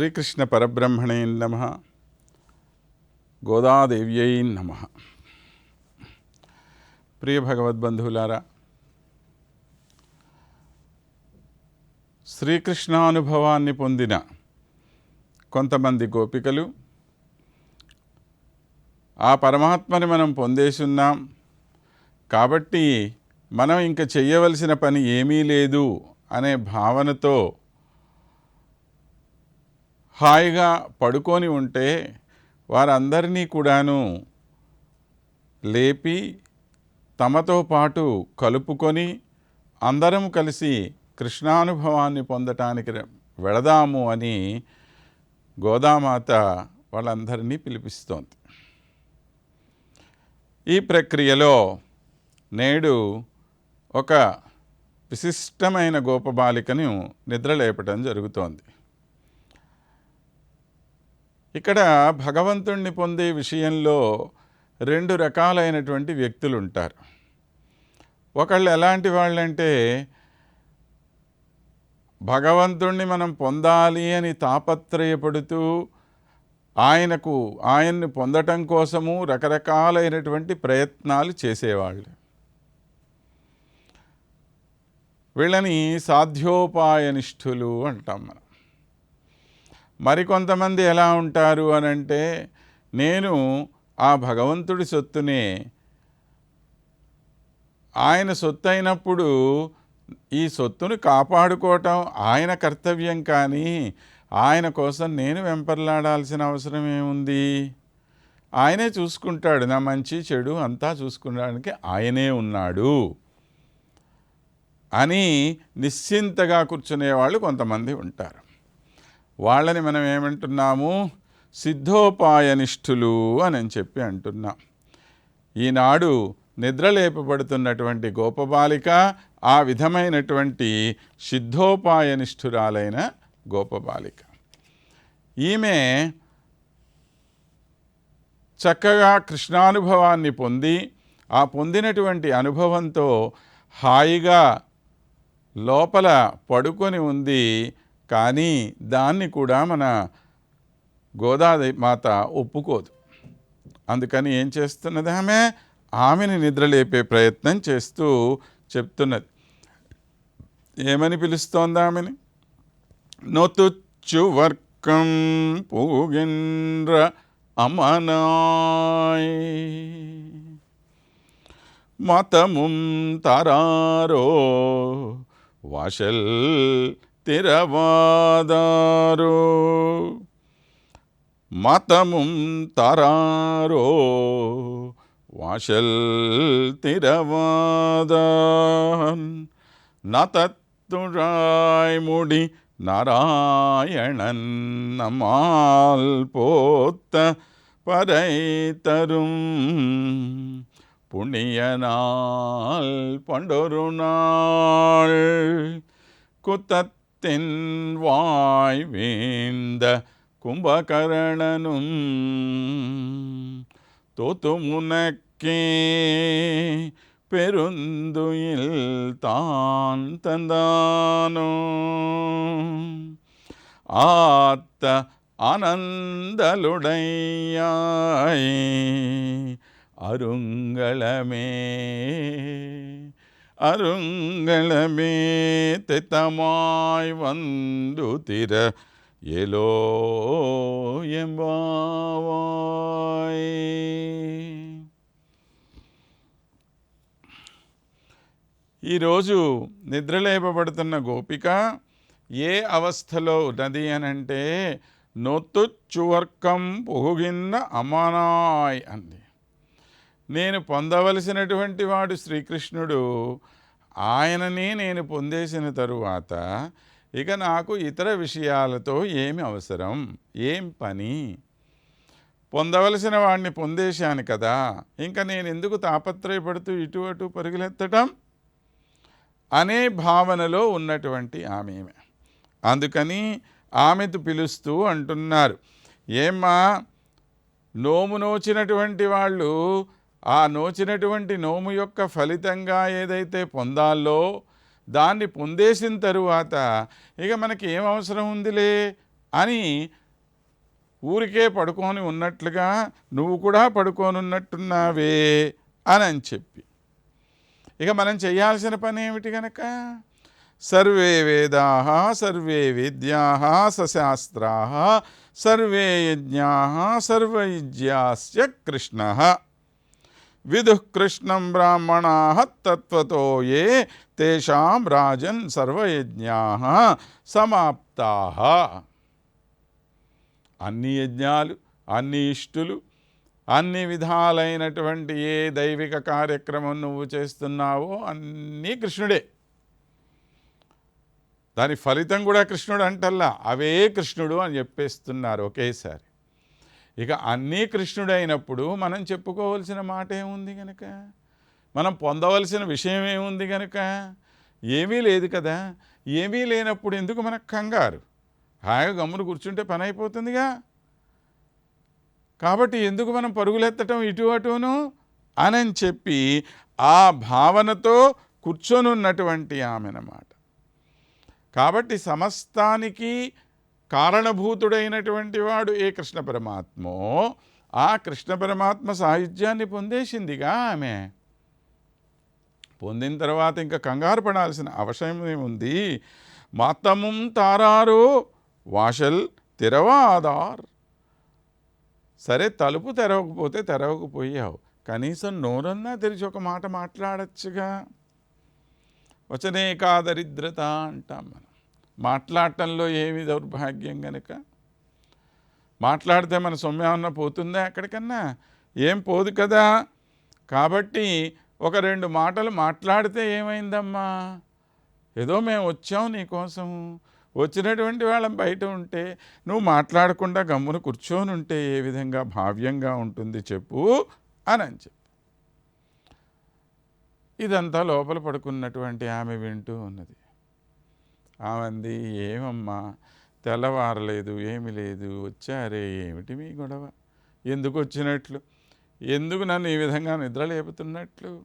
శ్రీకృష్ణ పరబ్రహ్మణే నమ గోదాదేవ్యై నమ. ప్రియ భగవద్బంధువులారా శ్రీకృష్ణానుభవాన్ని పొందిన కొంతమంది గోపికలు ఆ పరమాత్మని మనం పొందేసున్నాం కాబట్టి మనం ఇంక చేయవలసిన పని ఏమీ లేదు అనే భావనతో హాయిగా పడుకొని ఉంటే వారందరినీ కూడాను లేపి తమతో పాటు కలుపుకొని అందరం కలిసి కృష్ణానుభవాన్ని పొందటానికి వెళదాము అని గోదామాత వాళ్ళందరినీ పిలిపిస్తోంది. ఈ ప్రక్రియలో నేడు ఒక విశిష్టమైన గోపబాలికను నిద్రలేపటం జరుగుతోంది. ఇక్కడ భగవంతుణ్ణి పొందే విషయంలో రెండు రకాలైనటువంటి వ్యక్తులు ఉంటారు ఒకళ్ళు ఎలాంటి వాళ్ళంటే భగవంతుణ్ణి మనం పొందాలి అని తాపత్రయపడుతూ ఆయనకు ఆయన్ని పొందటం కోసము రకరకాలైనటువంటి ప్రయత్నాలు చేసేవాళ్ళు. వీళ్ళని సాధ్యోపాయనిష్ఠులు అంటాం మనం. మరికొంతమంది ఎలా ఉంటారు అని అంటే నేను ఆ భగవంతుడి సొత్తునే. ఆయన సొత్తు అయినప్పుడు ఈ సొత్తును కాపాడుకోవటం ఆయన కర్తవ్యం కానీ ఆయన కోసం నేను వెంపర్లాడాల్సిన అవసరం ఏముంది? ఆయనే చూసుకుంటాడు. నా మంచి చెడు అంతా చూసుకునడానికి ఆయనే ఉన్నాడు అని నిశ్చింతగా కూర్చునేవాళ్ళు కొంతమంది ఉంటారు. వాళ్ళని మనం ఏమంటున్నాము? సిద్ధోపాయనిష్ఠులు అని చెప్పి అంటున్నాం. ఈనాడు నిద్రలేపబడుతున్నటువంటి గోపబాలిక ఆ విధమైనటువంటి సిద్ధోపాయనిష్ఠురాలైన గోపబాలిక. ఈమె చక్కగా కృష్ణానుభవాన్ని పొంది ఆ పొందినటువంటి అనుభవంతో హాయిగా లోపల పడుకొని ఉంది కానీ దాన్ని కూడా మన గోదాదేవి మాత ఒప్పుకోదు. అందుకని ఏం చేస్తున్నది ఆమె? ఆమెని నిద్రలేపే ప్రయత్నం చేస్తూ చెప్తున్నది. ఏమని పిలుస్తోంది ఆమెని? నొతుచ్చు వర్కం పూగిండ్ర అమనాయ్. మతముం తరారో వాషల్ ಸ್ಥಿರವಾದಾರೋ மதமும் தாராரோ? வாசல் திரவாதான் நதத்துழாய் முடி நாராயணன் நம்மால் போத்த பறை தரும் புண்ணியனால் பண்டொரு நாள் குத்தத் தென்வாய் வேந்த கும்பகரணனும் தோத்து முனக்கே பெருந்துயில் தான் தந்தானோ. ஆத்த ஆனந்தலுடையாய் அருங்களமே அருங்களமே தித்தமாய் வந்து திர ఎలో ఎంబావాయ్ ఈరోజు నిద్రలేపబడుతున్న గోపిక ఏ అవస్థలో ఉన్నది అనంటే నొత్తుచువర్కం పొగిన్న అమనాయ్ అంది నేను పొందవలసినటువంటి వాడు శ్రీకృష్ణుడు ఆయననే నేను పొందేసిన తరువాత ఇక నాకు ఇతర విషయాలతో ఏమి అవసరం? ఏం పని? పొందవలసిన వాడిని పొందేశాను కదా ఇంకా నేను ఎందుకు తాపత్రయపడుతూ ఇటు అటు పరుగులెత్తటం? అనే భావనలో ఉన్నటువంటి ఆమె అందుకని ఆమెతో పిలుస్తూ అంటున్నారు ఏమ్మా నోము నోచినటువంటి వాళ్ళు ఆ నోచినటువంటి నోము యొక్క ఫలితంగా ఏదైతే పొందాలో దాన్ని పొందేసిన తరువాత ఇక మనకి ఏం అవసరం ఉందిలే అని ఊరికే పడుకొని ఉన్నట్లుగా నువ్వు కూడా పడుకోనున్నట్టున్నావే అని అని చెప్పి. ఇక మనం చేయాల్సిన పని ఏమిటి గనక? సర్వే వేదా సర్వే విద్యా సశాస్త్రా సర్వే యజ్ఞా సర్వయుజ్యాస్య కృష్ణ. విదు కృష్ణం బ్రాహ్మణా తత్వతో ఏ తేషాం రాజన్ సర్వయజ్ఞా సమాప్తా అన్ని యజ్ఞాలు అన్ని ఇష్టులు అన్ని విధాలైనటువంటి ఏ దైవిక కార్యక్రమం నువ్వు చేస్తున్నావో అన్నీ కృష్ణుడే. దాని ఫలితం కూడా కృష్ణుడు అంటల్లా అవే కృష్ణుడు అని చెప్పేస్తున్నారు ఒకేసారి. ఇక అన్నీ కృష్ణుడు అయినప్పుడు మనం చెప్పుకోవలసిన మాట ఏముంది కనుక మనం పొందవలసిన విషయం ఏముంది కనుక ఏమీ లేదు కదా? ఏమీ లేనప్పుడు ఎందుకు మనకు కంగారు? హాయిగా గమ్మును కూర్చుంటే పని అయిపోతుందిగా. కాబట్టి ఎందుకు మనం పరుగులెత్తటం ఇటు అటును? అని చెప్పి ఆ భావనతో కూర్చొనున్నటువంటి ఆమెనమాట. కాబట్టి సమస్తానికి కారణభూతుడైనటువంటి వాడు ఏ కృష్ణ పరమాత్మో ఆ కృష్ణ పరమాత్మ సాహిత్యాన్ని పొందేసిందిగా ఆమె. పొందిన తర్వాత ఇంకా కంగారు పడాల్సిన అవసరం ఏముంది? మతముం తారారు వాషల్ తెరవాదార్. సరే తలుపు తెరవకపోతే తెరవకపోయావు. కనీసం నోరన్నా తెరిచి ఒక మాట మాట్లాడచ్చుగా. వచనే కాదరిద్రత అంటాం మనం. మాట్లాడటంలో ఏమి దౌర్భాగ్యం గనుక? మాట్లాడితే మన సొమ్మేమన్నా పోతుందా ఎక్కడికన్నా ఏం పోదు కదా? కాబట్టి ఒక రెండు మాటలు మాట్లాడితే ఏమైందమ్మా? ఏదో మేము వచ్చాం నీకోసం వచ్చినటువంటి వాళ్ళం బయట ఉంటే నువ్వు మాట్లాడకుండా గమ్మున కూర్చొని ఉంటే ఏ విధంగా భావ్యంగా ఉంటుంది చెప్పు అని అని చెప్పి. ఇదంతా లోపల పడుకున్నటువంటి ఆమె వింటూ ఉన్నది. ఆమంది ఏమమ్మా తెల్లవారలేదు ఏమి లేదు వచ్చారే ఏమిటి మీ గొడవ? ఎందుకు వచ్చినట్లు? ఎందుకు నన్ను ఈ విధంగా నిద్ర లేపుతున్నట్లు?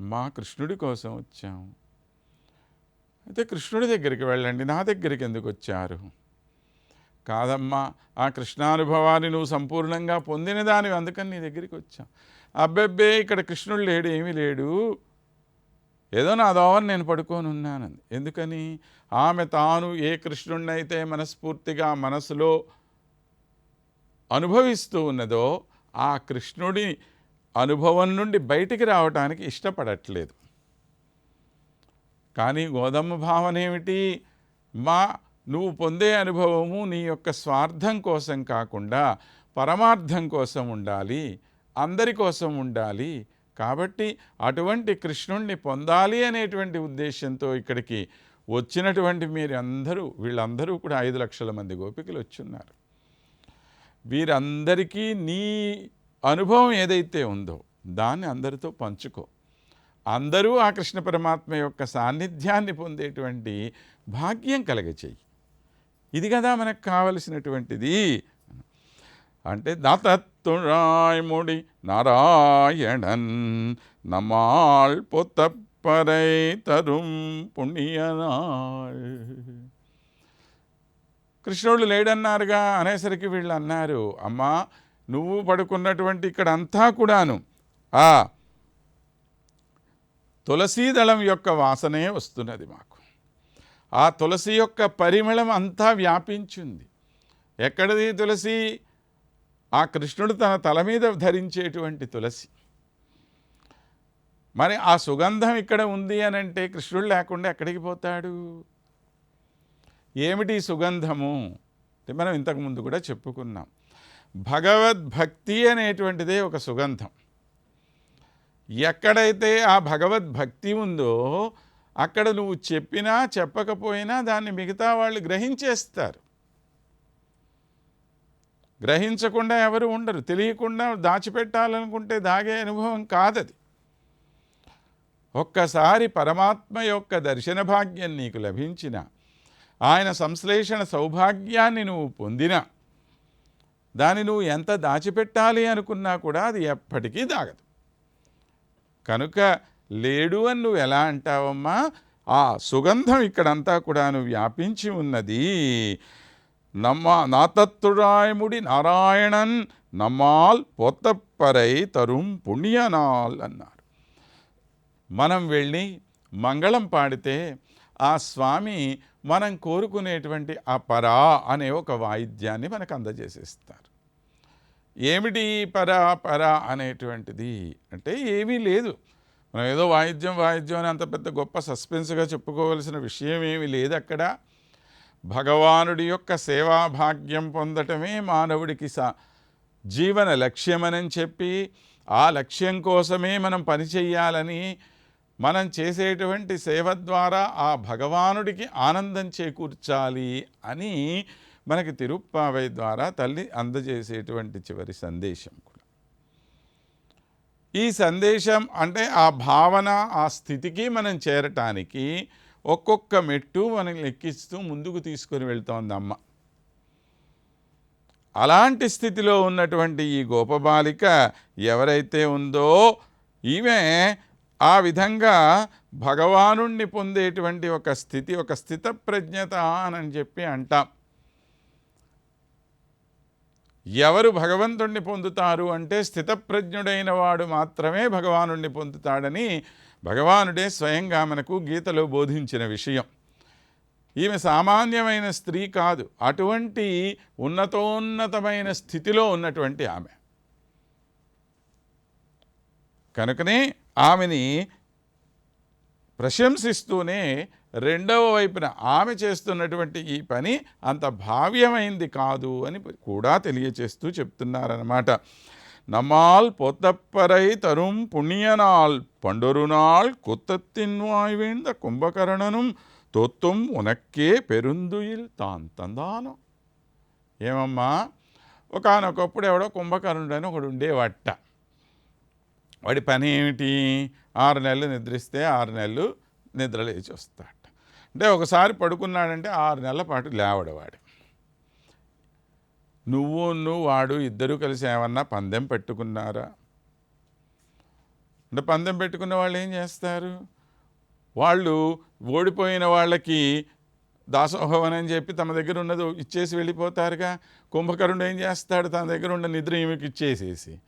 మా కృష్ణుడి కోసం వచ్చాము అయితే కృష్ణుడి దగ్గరికి వెళ్ళండి నా దగ్గరికి ఎందుకు వచ్చారు? కాదమ్మా ఆ కృష్ణానుభవాన్ని నువ్వు సంపూర్ణంగా పొందిన దానివి అందుకని నీ దగ్గరికి వచ్చాం. అబ్బెబ్బే ఇక్కడ కృష్ణుడు లేడు ఏమీ లేడు. ఏదో నా దోవని నేను పడుకొని ఉన్నానంది. ఎందుకని? ఆమె తాను ఏ కృష్ణుడినైతే మనస్ఫూర్తిగా మనసులో అనుభవిస్తూ ఉన్నదో ఆ కృష్ణుడి అనుభవం నుండి బయటికి రావటానికి ఇష్టపడట్లేదు. కానీ గోదమ్మ భావన ఏమిటి? మా నువ్వు పొందే అనుభవము నీ యొక్క స్వార్థం కోసం కాకుండా పరమార్థం కోసం ఉండాలి అందరి కోసం ఉండాలి కాబట్టి అటువంటి కృష్ణుణ్ణి పొందాలి అనేటువంటి ఉద్దేశంతో ఇక్కడికి వచ్చినటువంటి మీరు అందరూ వీళ్ళందరూ కూడా ఐదు లక్షల మంది గోపికలు వచ్చున్నారు. వీరందరికీ నీ అనుభవం ఏదైతే ఉందో దాన్ని అందరితో పంచుకో. అందరూ ఆ కృష్ణ పరమాత్మ యొక్క సాన్నిధ్యాన్ని పొందేటువంటి భాగ్యం కలగచేయి. ఇది కదా మనకు కావలసినటువంటిది. అంటే దాతత్తురాయముడి నారాయణన్ நம்மால் పొత్తప్పరై తరుం పుణ్యనాళ్. కృష్ణుడు లేడన్నారుగా అనేసరికి వీళ్ళు అన్నారు అమ్మా నువ్వు పడుకున్నటువంటి ఇక్కడ అంతా కూడాను ఆ తులసీదళం యొక్క వాసనే వస్తున్నది మాకు. ఆ తులసి యొక్క పరిమళం అంతా వ్యాపించింది. ఎక్కడిది తులసి? ఆ కృష్ణుడు తన తల మీద ధరించేటువంటి తులసి. మరి ఆ సుగంధం ఇక్కడ ఉంది అని అంటే కృష్ణుడు లేకుండా ఎక్కడికి పోతాడు? ఏమిటి సుగంధము? అంటే మనం ఇంతకుముందు కూడా చెప్పుకున్నాం. భగవద్భక్తి అనేటువంటిదే ఒక సుగంధం. ఎక్కడైతే ఆ భగవద్భక్తి ఉందో అక్కడ నువ్వు చెప్పినా చెప్పకపోయినా దాన్ని మిగతా వాళ్ళు గ్రహించేస్తారు. గ్రహించకుండా ఎవరు ఉండరు. తెలియకుండా దాచిపెట్టాలనుకుంటే దాగే అనుభవం కాదది. ఒక్కసారి పరమాత్మ యొక్క దర్శన భాగ్యం నీకు లభించిన ఆయన సంశ్లేషణ సౌభాగ్యాన్ని నువ్వు పొందినా దాన్ని నువ్వు ఎంత దాచిపెట్టాలి అనుకున్నా కూడా అది ఎప్పటికీ దాగదు. కనుక లేడు అని నువ్వు ఎలా అంటావమ్మా? ఆ సుగంధం ఇక్కడంతా కూడాను వ్యాపించి ఉన్నది. நம்மா నాతత్తుడాయముడి నారాయణన్ నమ్మాల్ పొత్తప్పరై తరుం పుణ్యనాల్ అన్నారు మనం వెళ్ళి మంగళం పాడితే ఆ స్వామి మనం కోరుకునేటువంటి ఆ పరా అనే ఒక వాయిద్యాన్ని మనకు అందజేసేస్తారు ఏమిటి పరా పరా అనేటువంటిది అంటే ఏమీ లేదు మనం ఏదో వాయిద్యం వాయిద్యం అని అంత పెద్ద గొప్ప సస్పెన్స్గా చెప్పుకోవలసిన విషయం ఏమీ లేదు అక్కడ భగవానుడి యొక్క సేవాభాగ్యం పొందటమే మానవుడికి సా జీవన లక్ష్యమని చెప్పి ఆ లక్ష్యం కోసమే మనం పనిచేయాలని మనం చేసేటువంటి సేవ ద్వారా ఆ భగవానుడికి ఆనందం చేకూర్చాలి అని మనకి తిరుప్పావై ద్వారా తల్లి అందజేసేటువంటి చివరి సందేశం కూడా. ఈ సందేశం అంటే ఆ భావన ఆ స్థితికి మనం చేరటానికి ఒక్కొక్క మెట్టు మనం లెక్కిస్తూ ముందుకు తీసుకొని వెళ్తోంది అమ్మ. అలాంటి స్థితిలో ఉన్నటువంటి ఈ గోపబాలిక ఎవరైతే ఉందో ఈమె ఆ విధంగా భగవానుణ్ణి పొందేటువంటి ఒక స్థితి ఒక స్థితప్రజ్ఞత అని చెప్పి అంటాం. ఎవరు భగవంతుణ్ణి పొందుతారు అంటే స్థితప్రజ్ఞుడైన వాడు మాత్రమే భగవానుణ్ణి పొందుతాడని భగవానుడే స్వయంగా మనకు గీతలో బోధించిన విషయం. ఈమె సామాన్యమైన స్త్రీ కాదు. అటువంటి ఉన్నతోన్నతమైన స్థితిలో ఉన్నటువంటి ఆమె. కనుకనే ఆమెని ప్రశంసిస్తూనే రెండవ వైపున ఆమె చేస్తున్నటువంటి ఈ పని అంత భావ్యమైంది కాదు అని కూడా తెలియచేస్తూ చెప్తున్నారన్నమాట. நம்மால் பொத்தப்பறை தரும் புண்ணியனால் பண்டொருநாள் குத்தத்தின் வாய்வேந்த కుంభకరణనుం తొత్తుం ఉనక్కే పెరుందుయిల్ తాన్ తందాను ఏమమ్మా ఒకనొకప్పుడు ఎవడో కుంభకర్ణుడు అని ఒకడు ఉండేవాట వాడి పని ఏమిటి ఆరు నెలలు నిద్రిస్తే ఆరు నెలలు నిద్ర లేచి వస్తాట అంటే ఒకసారి పడుకున్నాడంటే ఆరు నెలల పాటు లేవడవాడు నువ్వు నువ్వు వాడు ఇద్దరూ కలిసి ఏమన్నా పందెం పెట్టుకున్నారా? అంటే పందెం పెట్టుకున్న వాళ్ళు ఏం చేస్తారు? వాళ్ళు ఓడిపోయిన వాళ్ళకి దాసోహవనని అని చెప్పి తమ దగ్గర ఉన్నది ఇచ్చేసి వెళ్ళిపోతారుగా. కుంభకరుణుడు ఏం చేస్తాడు? తన దగ్గర ఉన్న నిద్ర ఈమెకి ఇచ్చేసేసి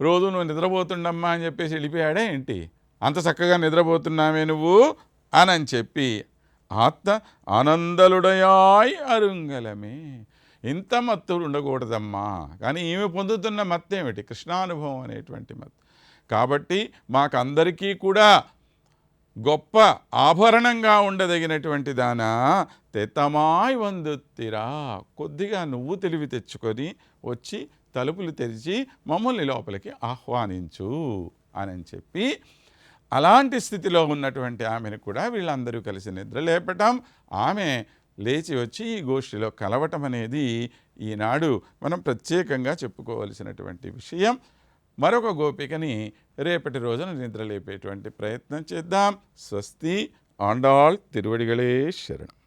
రోజు నువ్వు నిద్రపోతుండమ్మా అని చెప్పేసి వెళ్ళిపోయాడే ఏంటి? అంత చక్కగా నిద్రపోతున్నావే నువ్వు అని చెప్పి ఆత్మ ఆనందలుడయాయ్ అరుంగలమే. ఇంత మత్తులు ఉండకూడదమ్మా. కానీ ఈమె పొందుతున్న మత్తు ఏమిటి కృష్ణానుభవం అనేటువంటి మత్తు. కాబట్టి మాకందరికీ కూడా గొప్ప ఆభరణంగా ఉండదగినటువంటి దాన తెత్తమాయ్ వందుత్తిరా. కొద్దిగా నువ్వు తెలివి తెచ్చుకొని వచ్చి తలుపులు తెరిచి మమ్మల్ని లోపలికి ఆహ్వానించు అని చెప్పి అలాంటి స్థితిలో ఉన్నటువంటి ఆమెను కూడా వీళ్ళందరూ కలిసి నిద్ర లేపటం. ఆమె లేచి వచ్చి ఈ గోష్ఠిలో కలవటం అనేది ఈనాడు మనం ప్రత్యేకంగా చెప్పుకోవలసినటువంటి విషయం. మరొక గోపికని రేపటి రోజున నిద్రలేపేటువంటి ప్రయత్నం చేద్దాం. స్వస్తి ఆండాళ్ తిరువడిగళే శరణం.